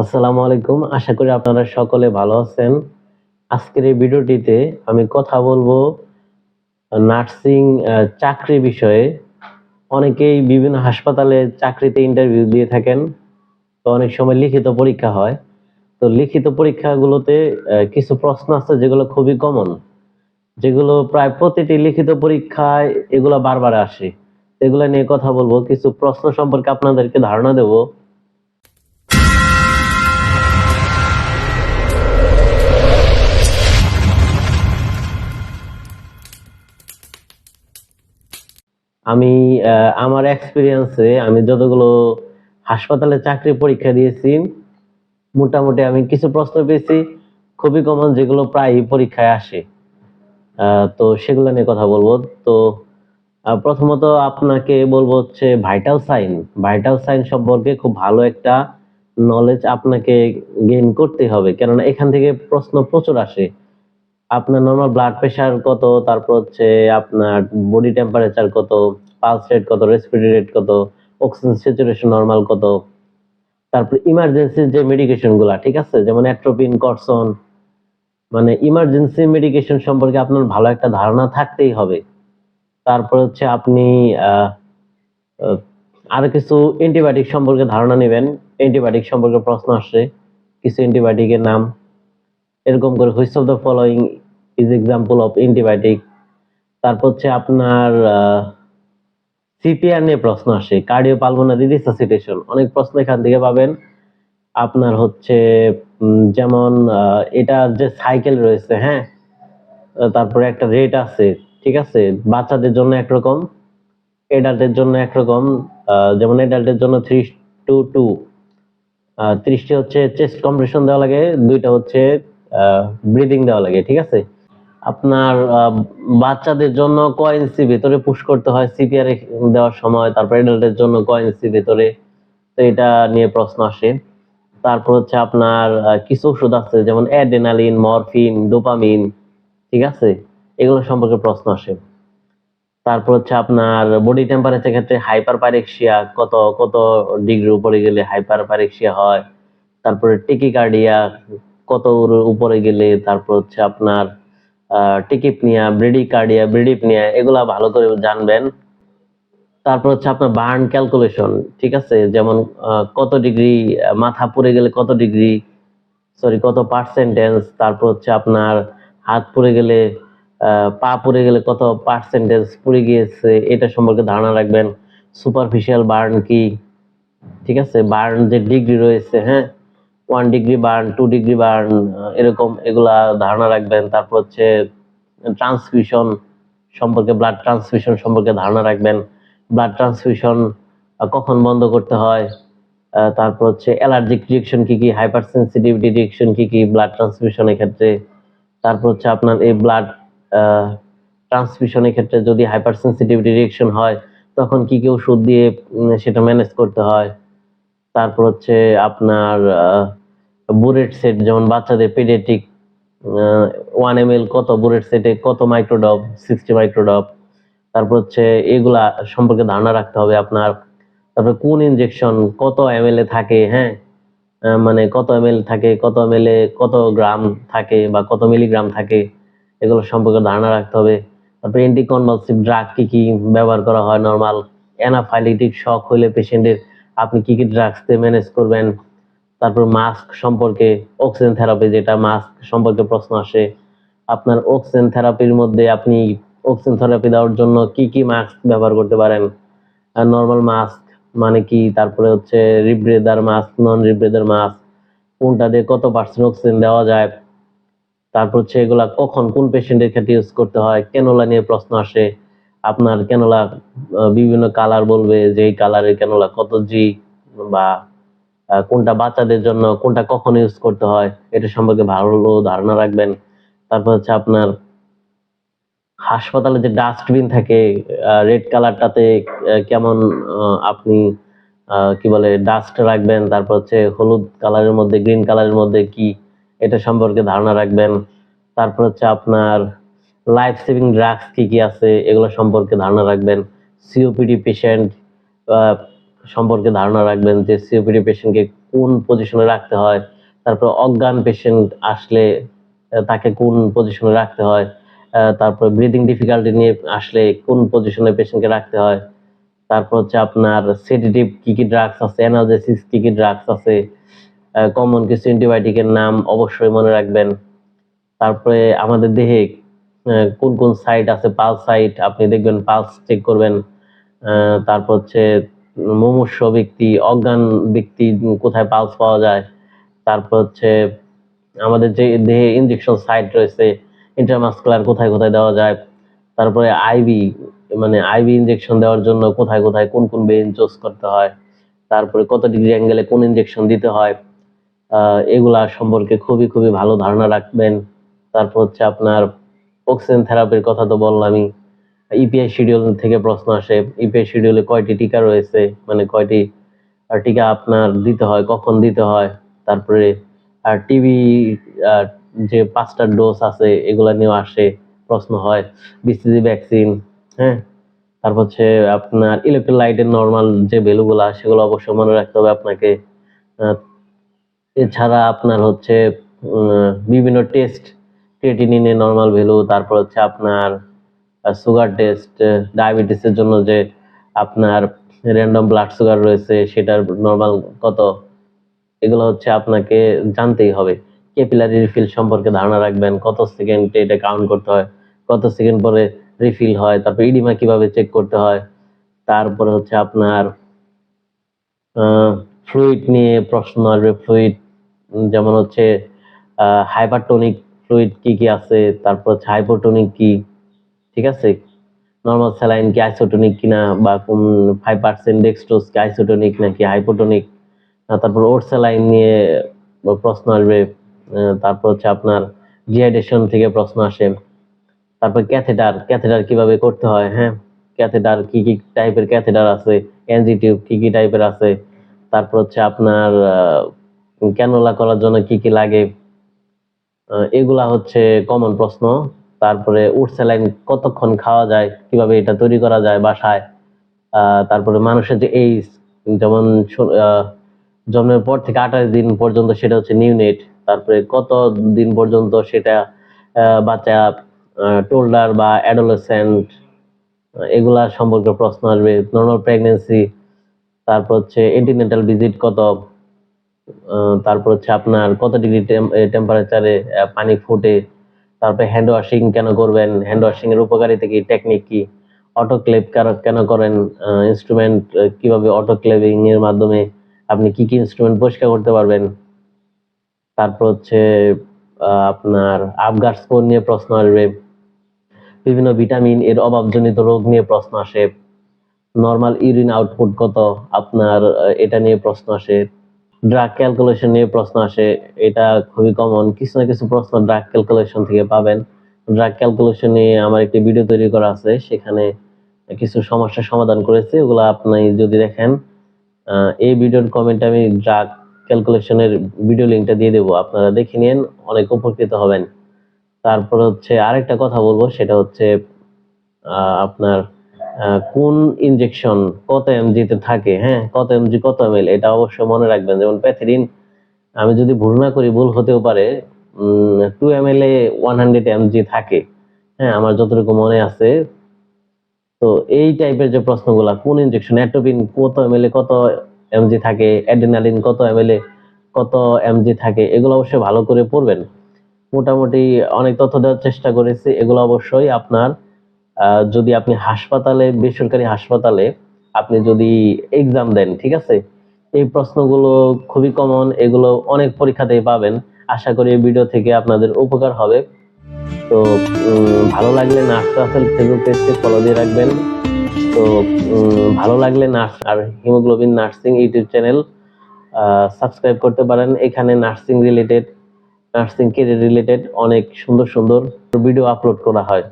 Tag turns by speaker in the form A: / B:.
A: আসসালামু আলাইকুম। আশা করি আপনারা সকলে ভালো আছেন। আজকের এই ভিডিওটিতে আমি কথা বলব নার্সিং চাকরি বিষয়ে। অনেকেই বিভিন্ন হাসপাতালে চাকরিতে ইন্টারভিউ দিয়ে থাকেন, তো অনেক সময় লিখিত পরীক্ষা হয়। তো লিখিত পরীক্ষাগুলোতে কিছু প্রশ্ন আছে যেগুলো খুবই কমন যেগুলো প্রায় প্রতিটি লিখিত পরীক্ষায় এগুলো বারবার আসে। এগুলো নিয়ে কথা বলব। কিছু প্রশ্ন সম্পর্কে আপনাদেরকে ধারণা দেবো। আমি আমার এক্সপিরিয়েন্সে আমি যতগুলো হাসপাতালে চাকরি পরীক্ষা দিয়েছি, মোটামুটি আমি কিছু প্রশ্ন পেয়েছি, খুবই কমন যেগুলো প্রায় পরীক্ষায় আসে। তো সেগুলো নিয়ে কথা বলব। তো প্রথমত আপনাকে বলব হচ্ছে ভাইটাল সাইন ভাইটাল সাইন সম্পর্কে খুব ভালো একটা নলেজ আপনাকে গেইন করতে হবে। কেননা এখান থেকে প্রশ্ন প্রচুর আসে। আপনার নর্মাল ব্লাড প্রেশার কত, তারপর হচ্ছে আপনার বডি টেম্পারেচার কত পালস রেট কত রেসপিরেটরি রেট কত অক্সিজেন স্যাচুরেশন নর্মাল কত তারপর ইমার্জেন্সি যে মেডিকেশনগুলা ঠিক আছে? যেমন অ্যাট্রোপিন কর্সন মানে ইমার্জেন্সি মেডিকেশন সম্পর্কে আপনার ভালো একটা ধারণা থাকতেই হবে। তারপর হচ্ছে আপনি আহ, কিছু অ্যান্টিবায়োটিক সম্পর্কে ধারণা নেবেন। অ্যান্টিবায়োটিক সম্পর্কে প্রশ্ন আসছে কিছু অ্যান্টিবায়োটিকের নাম। এরকম করে which of the following is example of antibiotic তারপর হচ্ছে আপনার সিপিআর নিয়ে প্রশ্ন আসে। কার্ডিও পালমোনারি রিসাসিটেশন অনেক প্রশ্ন এখান থেকে পাবেন। আপনার হচ্ছে যেমন এটা যে সাইকেল রয়েছে হ্যাঁ? তারপরে একটা রেট আছে, ঠিক আছে? বাচ্চাদের জন্য একরকম এডাল্টের জন্য একরকম যেমন এডাল্টের জন্য থ্রি টু টু ত্রিশটি হচ্ছে চেস্ট কম্প্রেশন দেওয়া লাগে, দুইটা হচ্ছে ব্রিদিং দেওয়া লাগে, ঠিক আছে? আপনার বাচ্চাদের জন্য কয়েন্সি ভেতরে পুশ করতে হয়? সিপিআর দেওয়ার সময়, তারপর এডাল্টের জন্য কয়েন্সি ভেতরে? তো এটা নিয়ে প্রশ্ন আসে। তারপর হচ্ছে আপনার কিছু ওষুধ আছে, যেমন অ্যাডেনালিন মরফিন ডোপামিন ঠিক আছে? এগুলো সম্পর্কে প্রশ্ন আসে। তারপর হচ্ছে আপনার বডি টেম্পারেচার ক্ষেত্রে হাইপার পাইরেক্সিয়া কত কত ডিগ্রি উপরে গেলে হাইপার পাইরেক্সিয়া হয়? তারপরে টেকিকার্ডিয়া কত উপরে গেলে? তারপর হচ্ছে আপনার টিকিপনিয়া ব্রিডিকার্ডিয়া ব্রিডিপনিয়া এগুলা ভালো করে জানবেন। তারপর হচ্ছে আপনার বার্ন ক্যালকুলেশন ঠিক আছে? যেমন কত ডিগ্রি মাথা পুড়ে গেলে কত ডিগ্রি সরি কত পার্সেন্টেজ তারপর হচ্ছে আপনার হাত পুড়ে গেলে পা পুড়ে গেলে কত পার্সেন্টেজ পুড়ে গিয়েছে, এটা সম্পর্কে ধারণা রাখবেন। সুপারফিশিয়াল বার্ন কি? ঠিক আছে? বার্ন যে ডিগ্রি রয়েছে হ্যাঁ? One degree burn two degree burn এরকম এগুলা ধারণা রাখবেন। তারপর হচ্ছে ট্রান্সফিউশন সম্পর্কে ব্লাড ট্রান্সফিউশন সম্পর্কে ধারণা রাখবেন। ব্লাড ট্রান্সফিউশন কখন বন্ধ করতে হয় তারপর হচ্ছে অ্যালার্জিক রিয়েকশন কি কি হাইপার সেন্সিটিভিটি রিয়েকশন কি কি ব্লাড ট্রান্সফিউশনের ক্ষেত্রে তারপর হচ্ছে আপনার এই ব্লাড ট্রান্সফিউশনের ক্ষেত্রে যদি হাইপার সেন্সিটিভিটি রিয়েকশন হয়, তখন কি কি ওষুধ দিয়ে সেটা ম্যানেজ করতে হয়। তারপর হচ্ছে আপনার বুরেট সেট যেমন বাচ্চাদের পেডিয়াট্রিক ওয়ান এম এল কত বুরেট সেটে কত মাইক্রোডব সিক্সটি মাইক্রোডব তারপর হচ্ছে এগুলা সম্পর্কে ধারণা রাখতে হবে আপনার। তারপর কোন ইনজেকশন কত এম এ থাকে হ্যাঁ? মানে কত এম এল থাকে, কত এম এ কত গ্রাম থাকে বা কত মিলিগ্রাম থাকে, এগুলো সম্পর্কে ধারণা রাখতে হবে। তারপর অ্যান্টিকনভালসিভ ড্রাগ কি কি ব্যবহার করা হয় নর্মাল অ্যানাফাইলিটিক শক হলে পেশেন্টের আপনি কি কি ড্রাগস দিয়ে ম্যানেজ করবেন? তারপর মাস্ক সম্পর্কে অক্সিজেন থেরাপি যেটা মাস্ক সম্পর্কে প্রশ্ন আসে। আপনার অক্সিজেন থেরাপির মধ্যে আপনি অক্সিজেন থেরাপি দেওয়ার জন্য কি কি মাস্ক ব্যবহার করতে পারেন? নর্মাল মাস্ক মানে কি? তারপরে হচ্ছে রিব্রেদার মাস্ক নন রিব্রেদার মাস্ক কোনটা দিয়ে কত পার্সেন্ট অক্সিজেন দেওয়া যায়? তারপর হচ্ছে এগুলা কখন কোন পেশেন্টের ক্ষেত্রে ইউজ করতে হয়? কেনোলা নিয়ে প্রশ্ন আসে। আপনার আহ, বিভিন্ন কালার বলবে যে এই কালারের কেনোলা কত জি বা কোনটা বাচ্চাদের জন্য কোনটা কখন ইউজ করতে হয় এটা সম্পর্কে ভালো ধারণা রাখবেন। তারপর হচ্ছে আপনার হাসপাতালে যে ডাস্টবিন থাকে রেড কালারটাতে কেমন আপনি কি বলে ডাস্ট রাখবেন তারপর হচ্ছে হলুদ কালারের মধ্যে গ্রিন কালারের মধ্যে কি এটা সম্পর্কে ধারণা রাখবেন। তারপর হচ্ছে আপনার লাইফ সেভিং ড্রাগস কি কি আছে, এগুলো সম্পর্কে ধারণা রাখবেন। সিওপিডি পেশেন্ট সম্পর্কে ধারণা রাখবেন যে সিওপিডি পেশেন্টকে কোন পজিশনে রাখতে হয়। তারপর অজ্ঞান পেশেন্ট আসলে তাকে কোন পজিশনে রাখতে হয়। তারপর ব্রিদিং ডিফিকাল্টি নিয়ে আসলে কোন পজিশনে পেশেন্টকে রাখতে হয়। তারপর হচ্ছে আপনার সেডেটিভ কি কি ড্রাগস আছে অ্যানালজেসিস কি কি ড্রাগস আছে কমন কিছু অ্যান্টিবায়োটিকের নাম অবশ্যই মনে রাখবেন। তারপরে আমাদের দেহে কোন কোন সাইট আছে পালস সাইট আপনি দেখবেন পালস চেক করবেন। তারপর হচ্ছে মুমূর্ষ ব্যক্তি, অজ্ঞান ব্যক্তি কোথায় পালস পাওয়া যায়। তারপর হচ্ছে আমাদের যে দেহে ইনজেকশন সাইট রয়েছে ইন্টারমাস্কুলার কোথায় কোথায় দেওয়া যায়। তারপরে আইভি মানে আইভি ইনজেকশন দেওয়ার জন্য কোথায় কোথায় কোন কোন বেইন চুজ করতে হয়। তারপরে কত ডিগ্রি অ্যাঙ্গেলে কোন ইনজেকশন দিতে হয়। এগুলা সম্পর্কে খুবই খুবই ভালো ধারণা রাখবেন। তারপর হচ্ছে আপনার অক্সিজেন থেরাপির কথা তো বললামই। ইপিআই শিডিউল থেকে প্রশ্ন আসে ইপিআই শিডিউলে কয়টি টিকা রয়েছে? মানে কয়টি টিকা আপনার দিতে হয়, কখন দিতে হয়? তারপরে আর টিবি যে পাঁচটা ডোজ আছে, এগুলা নিয়েও আসে, প্রশ্ন হয়। বিসিজি ভ্যাকসিন হ্যাঁ? তারপর হচ্ছে আপনার ইলেকট্রোলাইটের নর্মাল যে ভ্যালুগুলা, সেগুলো অবশ্যই মনে রাখতে হবে আপনাকে। এছাড়া আপনার হচ্ছে বিভিন্ন টেস্ট ক্রিয়েটিনিনের নর্মাল ভ্যালু তারপর হচ্ছে আপনার সুগার টেস্ট ডায়াবেটিসের জন্য যে আপনার র্যান্ডম ব্লাড সুগার রয়েছে, সেটার নর্মাল কত, এগুলো হচ্ছে আপনাকে জানতেই হবে। ক্যাপিলারি রিফিল সম্পর্কে ধারণা রাখবেন, কত সেকেন্ডে এটা কাউন্ট করতে হয়, কত সেকেন্ড পরে রিফিল হয়, তারপর ইডিমা কীভাবে চেক করতে হয়, তারপরে হচ্ছে আপনার ফ্লুইড নিয়ে প্রশ্ন আসবে। ফ্লুইড যেমন হচ্ছে হাইপারটোনিক ফ্লুইড কি কি আছে, তারপর হচ্ছে হাইপোটোনিক কি, ঠিক আছে? নর্মাল স্যালাইন কি আইসোটোনিক কিনা বা কোন ফাইভ পার্সেন্ট ডেক্সট্রোজ কি আইসোটোনিক নাকি হাইপোটোনিক তারপর ওর স্যালাইন নিয়ে প্রশ্ন আসবে তারপর হচ্ছে আপনার ডিহাইড্রেশন থেকে প্রশ্ন আসে। তারপর ক্যাথেটার ক্যাথেটার কীভাবে করতে হয় হ্যাঁ? ক্যাথেটার কি কি টাইপের ক্যাথেটার আছে এনজি টিউব কি কি টাইপের আছে? তারপর হচ্ছে আপনার ক্যানোলা করার জন্য কি কি লাগে? এগুলা হচ্ছে কমন প্রশ্ন। তারপরে উট স্যালাইন কতক্ষণ খাওয়া যায়, কীভাবে এটা তৈরি করা যায় বাসায়। তারপরে মানুষের যে এইজ যেমন জন্মের পর থেকে আঠাশ দিন পর্যন্ত সেটা হচ্ছে নিউনেট তারপরে কত দিন পর্যন্ত সেটা বাচ্চা টোল্ডার বা অ্যাডোলেসেন্ট এগুলা সম্পর্কে প্রশ্ন আসবে। নর্মাল প্রেগনেন্সি তারপর হচ্ছে এন্টিনেটাল ভিজিট কত তারপর হচ্ছে আপনার কত ডিগ্রি টেম্পারেচারে পানি ফুটে, তারপরে হ্যান্ড ওয়াশিং কেন করবেন হ্যান্ড ওয়াশিং এর উপকারিতা কি টেকনিক কি অটোক্লেভ কেন করেন ইনস্ট্রুমেন্ট কীভাবে অটোক্লেভিং এর মাধ্যমে আপনি কি কি ইনস্ট্রুমেন্ট পরিষ্কার করতে পারবেন, তারপর হচ্ছে আপনার আপগার স্কোর নিয়ে প্রশ্ন আসবে, বিভিন্ন ভিটামিন এর অভাবজনিত রোগ নিয়ে প্রশ্ন আসে নর্মাল ইউরিন আউটপুট কত, আপনার এটা নিয়ে প্রশ্ন আসে ড্রাগ ক্যালকুলেশন নিয়ে প্রশ্ন আসে, এটা খুবই কমন কিছু না কিছু প্রশ্ন ড্রাগ ক্যালকুলেশন থেকে পাবেন। ড্রাগ ক্যালকুলেশন নিয়ে আমার একটি ভিডিও তৈরি করা আছে, সেখানে কিছু সমস্যার সমাধান করেছি, ওগুলো আপনি যদি দেখেন এই ভিডিওর কমেন্টে আমি ড্রাগ ক্যালকুলেশনের ভিডিও লিঙ্কটা দিয়ে দেবো। আপনারা দেখে নিন, অনেক উপকৃত হবেন। তারপর হচ্ছে আরেকটা কথা বলব, সেটা হচ্ছে আপনার কোন ইনজেকশন কত এমজি তে থাকে হ্যাঁ? কত এমজি কত এমএল এটা অবশ্যই মনে রাখবেন, যেমন প্যাথিরিন আমি যদি ভুল না করি, ভুল হতেও পারে two M L a one hundred mg থাকে হ্যাঁ? আমার যতটুকু মনে আছে, তো এই টাইপের যে প্রশ্নগুলা, কোন ইনজেকশন অ্যাটোপিন কত এমএল এ কত এমজি থাকে? অ্যাড্রিনালিন কত এমএল এ কত এমজি থাকে? এগুলো অবশ্যই ভালো করে পড়বেন। মোটামুটি অনেক তথ্য দেওয়ার চেষ্টা করেছি, এগুলো অবশ্যই আপনার যদি আপনি হাসপাতালে, বেসরকারি হাসপাতালে আপনি যদি এক্সাম দেন, ঠিক আছে? এই প্রশ্নগুলো খুবই কমন এগুলো অনেক পরীক্ষাতেই পাবেন। আশা করি ভিডিও থেকে আপনাদের উপকার হবে। তো ভালো লাগলে নার্স রাসেল ফেসবুক পেজকে ফলো দিয়ে রাখবেন। তো ভালো লাগলে নার্স আর haemoglobin nursing YouTube channel subscribe করতে পারেন। এখানে nursing related nursing career related অনেক সুন্দর সুন্দর ভিডিও আপলোড করা হয়।